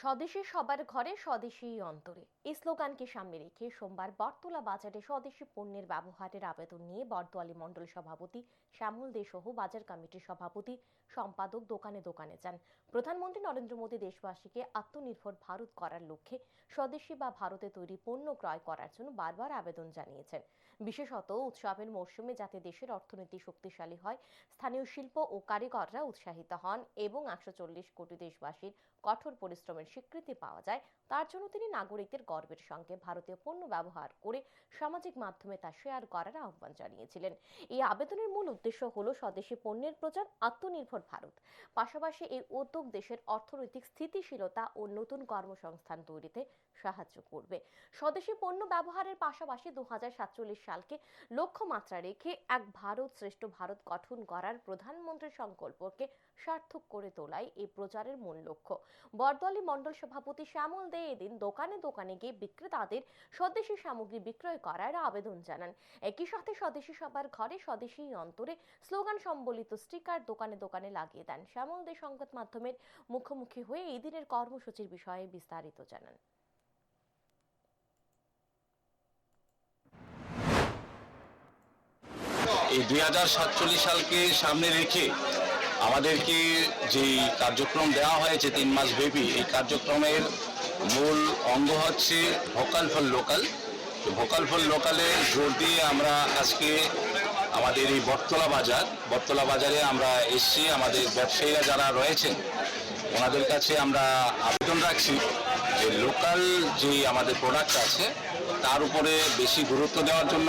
স্বদেশী সবার ঘরে, স্বদেশী অন্তরে। এই স্লোগানকে সামনে রেখে সোমবার বটতলা বাজারে স্বদেশী পণ্যের ব্যবহারের আবেদন নিয়ে বটদোয়ালি মণ্ডল সভাপতি শ্যামল দে সহ বাজার কমিটির সভাপতি, সম্পাদক দোকানে দোকানে যান। প্রধানমন্ত্রী নরেন্দ্র মোদী দেশবাসীকে আত্মনির্ভর ভারত করার লক্ষ্যে স্বদেশী বা ভারতে তৈরি পণ্য ক্রয় করার জন্য বারবার আবেদন জানিয়েছেন। বিশেষত উৎসবের মরশুমে যাতে দেশের অর্থনীতি শক্তিশালী হয়, স্থানীয় শিল্প ও কারিগররা উৎসাহিত হন এবং একশো চল্লিশ কোটি দেশবাসীর কঠোর পরিশ্রমের স্বীকৃতি পাওয়া যায়, তার জন্য তিনি নাগরিকদের গর্বের সঙ্গে ভারতীয় পণ্য ব্যবহার করে সামাজিক মাধ্যমে তা শেয়ার করার আহ্বান জানিয়েছিলেন। এই আবেদনের মূল উদ্দেশ্য হল স্বদেশী পণ্যের প্রচার, আত্মনির্ভর ভারত। পাশাপাশি এই উদ্যোগ দেশের অর্থনৈতিক স্থিতিশীলতা ও নতুন কর্মসংস্থান তৈরিতে সাহায্য করবে। স্বদেশী পণ্য ব্যবহারের পাশাপাশি দু হাজার সাতচল্লিশ সালকে লক্ষ্যমাত্রা রেখে এক ভারত শ্রেষ্ঠ ভারত গঠন করার প্রধানমন্ত্রীর সংকল্পকে সার্থক করে তোলাই এই প্রচারের মূল লক্ষ্য। বরদলি মণ্ডল সভাপতি শ্যামল দে এদিন দোকানে দোকানে গিয়ে বিক্রেতাদের স্বদেশী সামগ্রী বিক্রয় করার আবেদন জানান। একই সাথে স্বদেশী সবার ঘরে স্বদেশী অন্তরে স্লোগান সম্বলিত স্টিকার দোকানে দোকানে লাগিয়ে দেন। শ্যামল দে সংবাদ মাধ্যমের মুখোমুখি হয়ে এই দিনের কর্মসূচির বিষয়ে বিস্তারিত জানান। এই দুই হাজার সাতচল্লিশ সালকে সামনে রেখে আমাদেরকে যে কার্যক্রম দেওয়া হয়েছে তিন মাস ব্যাপী, এই কার্যক্রমের মূল অঙ্গ হচ্ছে vocal for local. Vocal for লোকালে জোর দিয়ে আমরা আজকে আমাদের এই বটতলা বাজার, বটতলা বাজারে আমরা এসছি। আমাদের ব্যবসায়ীরা যারা রয়েছেন, ওনাদের কাছে আমরা আবেদন রাখছি যে লোকাল যে আমাদের প্রোডাক্ট আছে, তার উপরে বেশি গুরুত্ব দেওয়ার জন্য